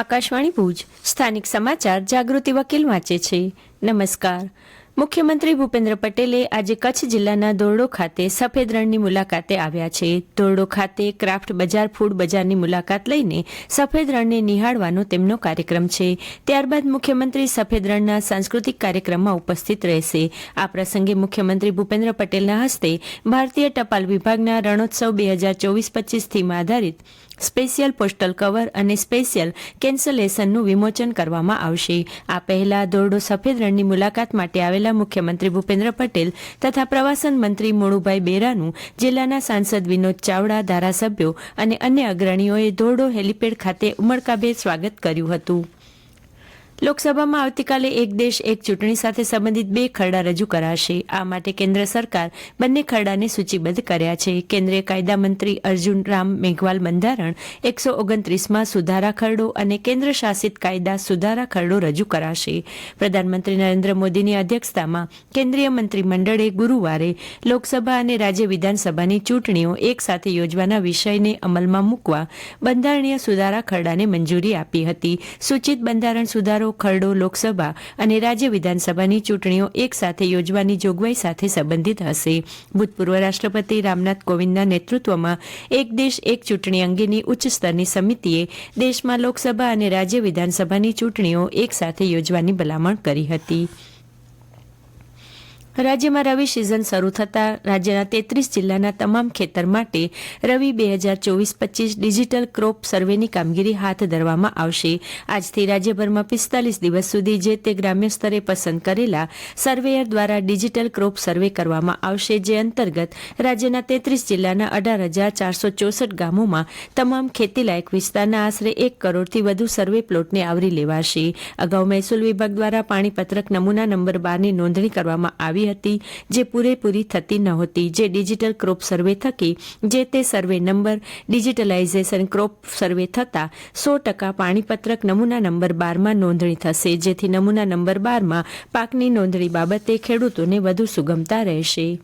આકાશવાણી ભુજ. સ્થાનિક સમાચાર, જાગૃતિ વકીલ વાંચે છે. નમસ્કાર. મુખ્યમંત્રી ભૂપેન્દ્ર પટેલે આજે કચ્છ જિલ્લાના દોરડો ખાતે સફેદ રણની મુલાકાતે આવ્યા છે. દોરડો ખાતે ક્રાફ્ટ બજાર, ફૂડ બજારની મુલાકાત લઈને સફેદ રણને નિહાળવાનો તેમનો કાર્યક્રમ છે. ત્યારબાદ મુખ્યમંત્રી સફેદ રણના સાંસ્કૃતિક કાર્યક્રમમાં ઉપસ્થિત રહેશે. આ પ્રસંગે મુખ્યમંત્રી ભૂપેન્દ્ર પટેલના હસ્તે ભારતીય ટપાલ વિભાગના રણોત્સવ બે હજાર ચોવીસ પચીસ થીમ આધારિત સ્પેશિયલ પોસ્ટલ કવર અને સ્પેશિયલ કેન્સલેશનનું વિમોચન કરવામાં આવશે. આ પહેલા દોરડો સફેદ રણની મુલાકાત માટે આવેલા મુખ્યમંત્રી ભૂપેન્દ્ર પટેલ તથા પ્રવાસન મંત્રી મોણુભાઈ બેરાનું જિલ્લાના સાંસદ વિનોદ ચાવડા, ધારાસભ્યો અને અન્ય અગ્રણીઓએ દોરડો હેલીપેડ ખાતે ઉમળકાભેર સ્વાગત કર્યું હતું. લોકસભામાં આવતીકાલે એક દેશ, એક ચૂંટણી સાથે સંબંધિત બે ખરડા રજૂ કરાશે. આ માટે કેન્દ્ર સરકાર બંને ખરડાને સૂચિબદ્ધ કર્યા છે. કેન્દ્રીય કાયદા મંત્રી અર્જુન રામ મેઘવાલ બંધારણ એકસો ઓગણત્રીસમાં સુધારા ખરડો અને કેન્દ્ર શાસિત કાયદા સુધારા ખરડો રજૂ કરાશે. પ્રધાનમંત્રી નરેન્દ્ર મોદીની અધ્યક્ષતામાં કેન્દ્રીય મંત્રીમંડળે ગુરુવારે લોકસભા અને રાજ્ય વિધાનસભાની ચૂંટણીઓ એક સાથે યોજવાના વિષયને અમલમાં મૂકવા બંધારણીય સુધારા ખરડાને મંજૂરી આપી હતી. સૂચિત બંધારણ સુધારો ખરડો લોકસભા અને રાજ્ય વિધાનસભાની ચૂંટણીઓ એક સાથે યોજવાની જોગવાઈ સાથે સંબંધિત હશે. ભૂતપૂર્વ રાષ્ટ્રપતિ રામનાથ કોવિંદના નેતૃત્વમાં એક દેશ, એક ચૂંટણી અંગેની ઉચ્ચ સ્તરની સમિતિએ દેશમાં લોકસભા અને રાજ્ય વિધાનસભાની ચૂંટણીઓ એક સાથે યોજવાની ભલામણ કરી હતી. રાજ્યમાં રવિ સિઝન શરૂ થતાં રાજ્યના તેત્રીસ જિલ્લાના તમામ ખેતર માટે રવિ બે હજાર ચોવીસ પચીસ ડિજિટલ ક્રોપ સર્વેની કામગીરી હાથ ધરવામાં આવશે. આજથી રાજ્યભરમાં પિસ્તાલીસ દિવસ સુધી જે તે ગ્રામ્ય સ્તરે પસંદ કરેલા સર્વેયર દ્વારા ડિજિટલ ક્રોપ સર્વે કરવામાં આવશે, જે અંતર્ગત રાજ્યના તેત્રીસ જિલ્લાના અઢાર હજાર ચારસો ચોસઠ ગામોમાં તમામ ખેતીલાયક વિસ્તારના આશરે એક કરોડથી વધુ સર્વે પ્લોટને આવરી લેવાશે. અગાઉ મહેસૂલ વિભાગ દ્વારા પાણીપત્રક નમૂના નંબર બારની નોંધણી કરવામાં આવી હતી, જે પૂરેપૂરી થતી નહોતી. જે ડિજિટલ ક્રોપ સર્વે થકી, જે તે survey number, digitalisation crop survey થતાં, સો ટકા પાણીપત્રક નમૂના નંબર બારમાં નોંધણી થશે. જેથી નમૂના નંબર બારમાં પાકની નોંધણી બાબતે ખેડૂતોને વધુ સુગમતા રહેશે.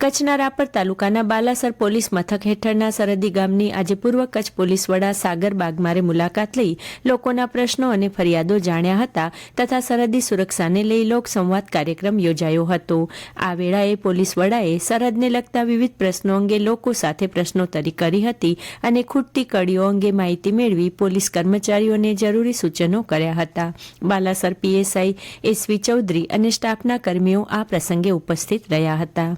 કચ્છના રાપર તાલુકાના બાલાસર પોલીસ મથક હેઠળના સરહદી ગામની આજે પૂર્વ કચ્છ પોલીસ વડા સાગર બાગમારે મુલાકાત લઈ લોકોના પ્રશ્નો અને ફરિયાદો જાણ્યા હતા તથા સરહદી સુરક્ષાને લઈ લોકસંવાદ કાર્યક્રમ યોજાયો હતો. આ વેળાએ પોલીસ વડાએ સરહદને લગતા વિવિધ પ્રશ્નો અંગે લોકો સાથે પ્રશ્નોત્તરી કરી હતી અને ખૂટતી કડીઓ અંગે માહિતી મેળવી પોલીસ કર્મચારીઓને જરૂરી સૂચનો કર્યા હતા. બાલાસર પીએસઆઈ એસવી ચૌધરી અને સ્ટાફના કર્મીઓ આ પ્રસંગે ઉપસ્થિત રહ્યા હતા.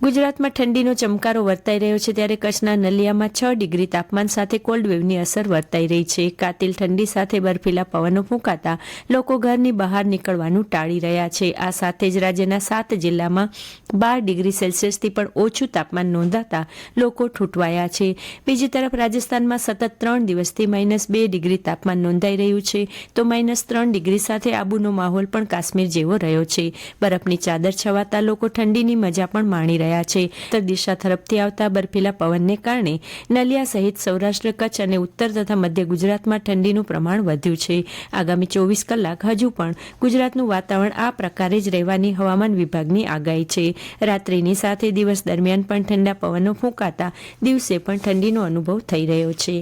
ગુજરાતમાં ઠંડીનો ચમકારો વર્તાઈ રહ્યો છે ત્યારે કચ્છના નલિયામાં છ ડિગ્રી તાપમાન સાથે કોલ્ડ વેવની અસર વર્તાઈ રહી છે. કાતિલ ઠંડી સાથે બરફીલા પવનો ફૂંકાતા લોકો ઘરની બહાર નીકળવાનું ટાળી રહ્યા છે. આ સાથે જ રાજ્યના સાત જિલ્લામાં બાર ડિગ્રી સેલ્સિયસથી પણ ઓછું તાપમાન નોંધાતા લોકો ઠૂંટવાયા છે. બીજી તરફ રાજસ્થાનમાં સતત ત્રણ દિવસથી માઇનસ બે ડિગ્રી તાપમાન નોંધાઈ રહ્યું છે. તો માઇનસ ત્રણ ડિગ્રી સાથે આબુનો માહોલ પણ કાશ્મીર જેવો રહ્યો છે. બરફની ચાદર છવાતા લોકો ઠંડીની મજા પણ માણી રહ્યા રહ્યા છે. ઉત્તર દિશા તરફથી આવતા બર્ફીલા પવનને કારણે નલિયા સહિત સૌરાષ્ટ્ર, કચ્છ અને ઉત્તર તથા મધ્ય ગુજરાતમાં ઠંડીનું પ્રમાણ વધ્યું છે. આગામી ચોવીસ કલાક હજુ પણ ગુજરાતનું વાતાવરણ આ પ્રકારે જ રહેવાની હવામાન વિભાગની આગાહી છે. રાત્રિની સાથે દિવસ દરમિયાન પણ ઠંડા પવનો ફૂંકાતા દિવસે પણ ઠંડીનો અનુભવ થઈ રહ્યો છે.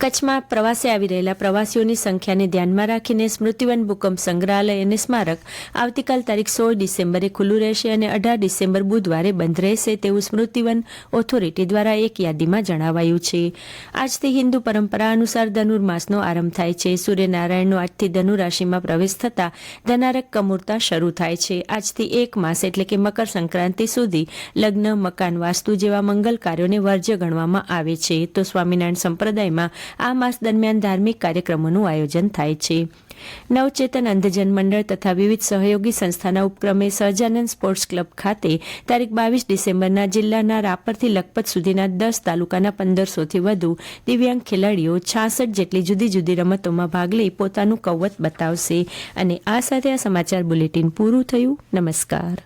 કચ્છમાં પ્રવાસે આવી રહેલા પ્રવાસીઓની સંખ્યાને ધ્યાનમાં રાખીને સ્મૃતિવન ભૂકંપ સંગ્રહાલય અને સ્મારક આવતીકાલ તારીખ સોળ ડિસેમ્બરે ખુલ્લું રહેશે અને અઢાર ડિસેમ્બર બુધવારે બંધ રહેશે તેવું સ્મૃતિવન ઓથોરિટી દ્વારા એક યાદીમાં જણાવાયું છે. આજથી હિન્દુ પરંપરા અનુસાર ધનુર્માસનો આરંભ થાય છે. સૂર્યનારાયણનો આજથી ધનુ રાશિમાં પ્રવેશ થતાં ધનારક કમૂરતા શરૂ થાય છે. આજથી એક માસ એટલે કે મકર સંક્રાંતિ સુધી લગ્ન, મકાન, વાસ્તુ જેવા મંગલ કાર્યોને વર્જ્ય ગણવામાં આવે છે. તો સ્વામિનારાયણ સંપ્રદાયમાં આ માસ દરમિયાન ધાર્મિક કાર્યક્રમોનું આયોજન થાય છે. નવચેતન અંધજન મંડળ તથા વિવિધ સહયોગી સંસ્થાના ઉપક્રમે સહજાનંદ સ્પોર્ટ્સ ક્લબ ખાતે તારીખ બાવીસ ડિસેમ્બરના જિલ્લાના રાપરથી લખપત સુધીના દસ તાલુકાના પંદરસોથી વધુ દિવ્યાંગ ખેલાડીઓ છાસઠ જેટલી જુદી જુદી રમતોમાં ભાગ લઈ પોતાનું કૌવત બતાવશે. અને આ સાથે આ સમાચાર બુલેટિન પૂરું થયું. નમસ્કાર.